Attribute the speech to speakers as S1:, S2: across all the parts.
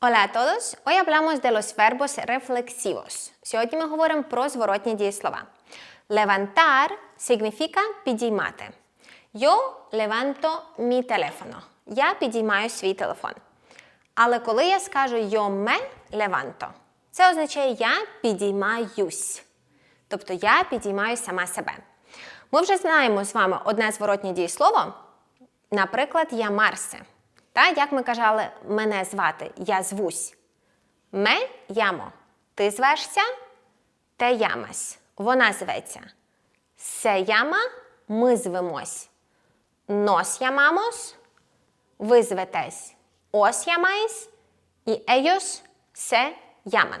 S1: Hola a todos. Hoy hablamos de los verbos reflexivos. Сьогодні ми говоримо про зворотні дієслова. Levantar significa підіймати. Yo levanto mi teléfono. Я підіймаю свій телефон. Але коли я скажу yo me levanto, це означає я підіймаюсь. Тобто я підіймаю сама себе. Ми вже знаємо з вами одне зворотнє дієслово, наприклад, я Марсе. Та, як ми казали, мене звати, я звусь. Ме ямо. Ти звешся, те ямась. Вона зветься. Се яма, ми звемось. Нос ямамос, ви зветесь. Ос ямайс і ellos се яман.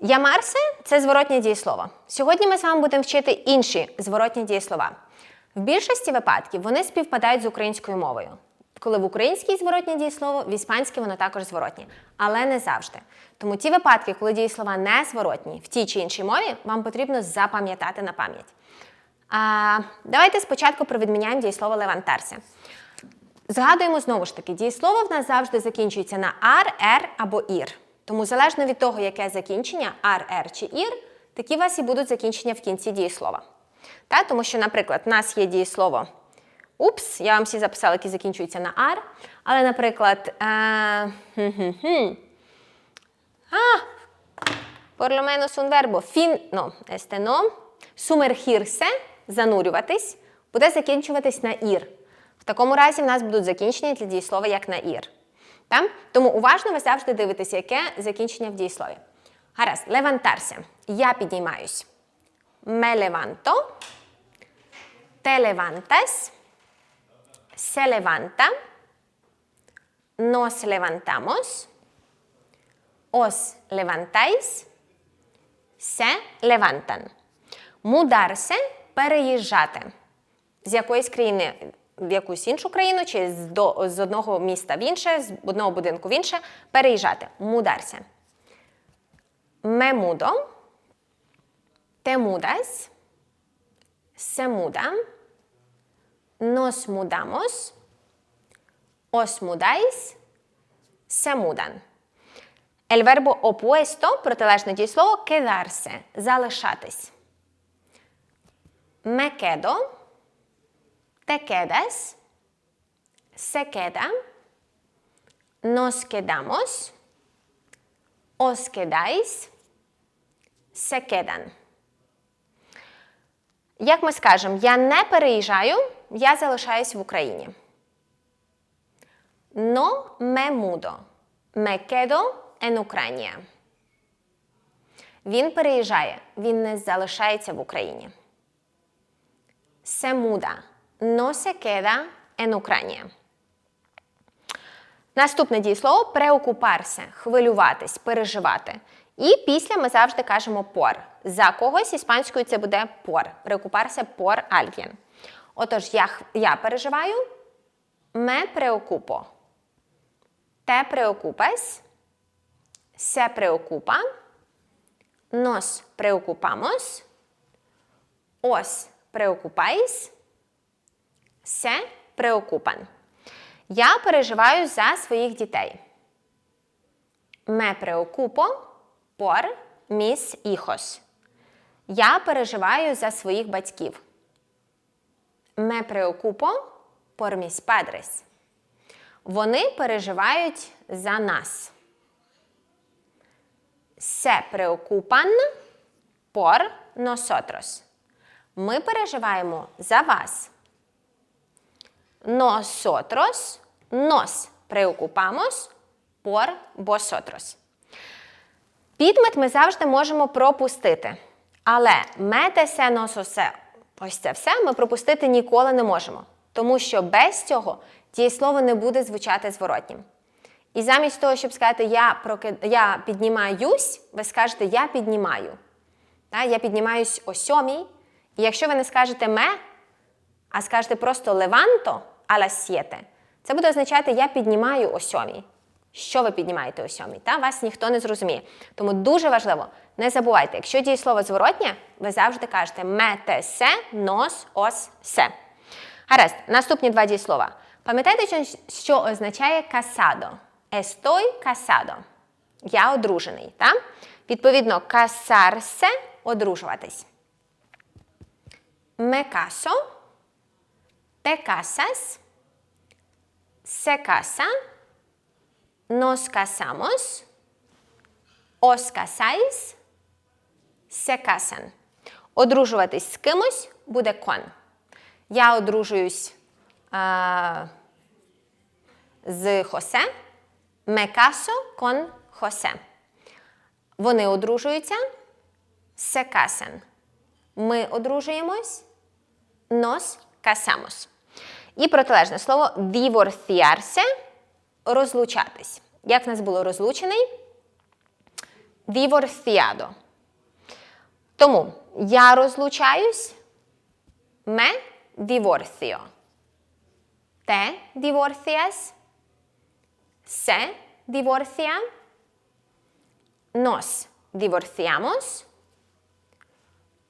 S1: Ямарсе це зворотнє дієслово. Сьогодні ми з вами будемо вчити інші зворотні дієслова. В більшості випадків вони співпадають з українською мовою. Коли в українській зворотнє дієслово, в іспанській воно також зворотнє, але не завжди. Тому ті випадки, коли дієслова не зворотні в тій чи іншій мові, вам потрібно запам'ятати на пам'ять. А, Давайте спочатку провідміняємо дієслово левантарся. Згадуємо знову ж таки, дієслово в нас завжди закінчується на ар, ер або ір. Тому залежно від того, яке закінчення, ар, ер чи ір, такі у вас і будуть закінчення в кінці дієслова. Та? Тому що, наприклад, в нас є дієслово упс, я вам всі записала, які закінчуються на ар. Але, наприклад, е, хм-хм-хм. а, por lo menos un no, sumergirse, занурюватись, буде закінчуватись на ір. В такому разі в нас будуть закінчення для дієслова як на ір. Там? Тому уважно ви завжди дивитеся, яке закінчення в дієслові. Гаразд, левантарся. Я підіймаюсь. Me levanto. Te levantas. Se levanta. Nos levantamos. Os levantáis. Se levantan. Mudarse – переїжджати. З якоїсь країни в якусь іншу країну, чи з, до, з одного міста в інше, з одного будинку в інше, переїжджати. Te mudas. Se muda. Nos mudamos. Os mudáis. Se mudan. El verbo opuesto, протилежне дієслово, quedarse, залишатись. Me quedo. Te quedas. Se queda. Nos quedamos. Os quedáis. Se quedan. Як ми скажемо, я не переїжджаю, я залишаюсь в Україні. No me mudo. Me quedo en Ucrania. Він переїжджає, він не залишається в Україні. Se muda. No se queda en Ucrania. Наступне дієслово преокупарся, хвилюватись, переживати. І після ми завжди кажемо пор. За когось іспанською це буде пор. Преокупарся пор alguien. Отож, я, переживаю. Me preocupo. Te preocupas. Se preocupa. Nos preocupamos. Os preocupáis. Se preocupan. Я переживаю за своїх дітей. Me preocupo por mis hijos. Я переживаю за своїх батьків. Me preocupo por mis padres. Вони переживають за нас. Se preocupan por nosotros. Ми переживаємо за вас. Nosotros nos preocupamos por vosotros. Підмет ми завжди можемо пропустити. Але метесе нососе, ось це все ми пропустити ніколи не можемо. Тому що без цього дієслово не буде звучати зворотнім. І замість того, щоб сказати я проки... я піднімаюсь, ви скажете я піднімаю. Я піднімаюсь о сьомій. І якщо ви не скажете ме, а скажете просто леванто аля сєте, це буде означати я піднімаю о сьомій. Що ви піднімаєте о сьомій? Та вас ніхто не зрозуміє. Тому дуже важливо, не забувайте, якщо дієслово зворотнє, ви завжди кажете мете се, нос, ос, се. Гаразд, наступні два дієслова. Пам'ятаєте, що означає касадо? Estoy casado. Я одружений. Так? Відповідно, casarse – одружуватись. Me caso. Te casas. Se. Nos casamos. Os casáis. Se casan. Одружуватись з кимось буде con. Я одружуюсь а, з Хосе. Me caso con José. Вони одружуються. Se casan. Ми одружуємось. Nos casamos. І протилежне слово divorciarse – розлучатись. Як в нас було розлучений? Divorciado. Тому я розлучаюсь. Me divorcio. Te divorcias. Se divorcia. Nos divorciamos.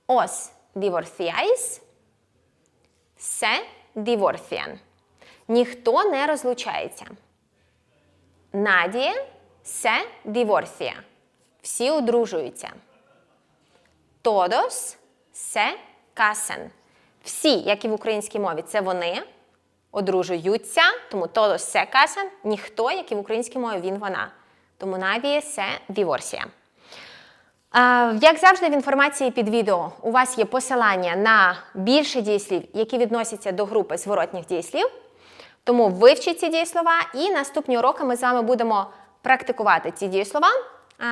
S1: Os divorciáis. Se divorcian. Ніхто не розлучається. Надія се divorcia. Всі одружуються. Todos se casan. Всі, як і в українській мові, це вони одружуються, тому todos se casan. Ніхто, як і в українській мові, він вона. Тому надія се divorcia. Як завжди, в інформації під відео у вас є посилання на більше дієслів, які відносяться до групи зворотніх дієслів. Тому вивчіть ці дієслова, і наступні уроки ми з вами будемо практикувати ці дієслова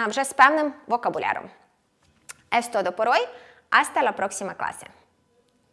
S1: вже з певним вокабуляром. Es todo por hoy. Hasta la próxima clase.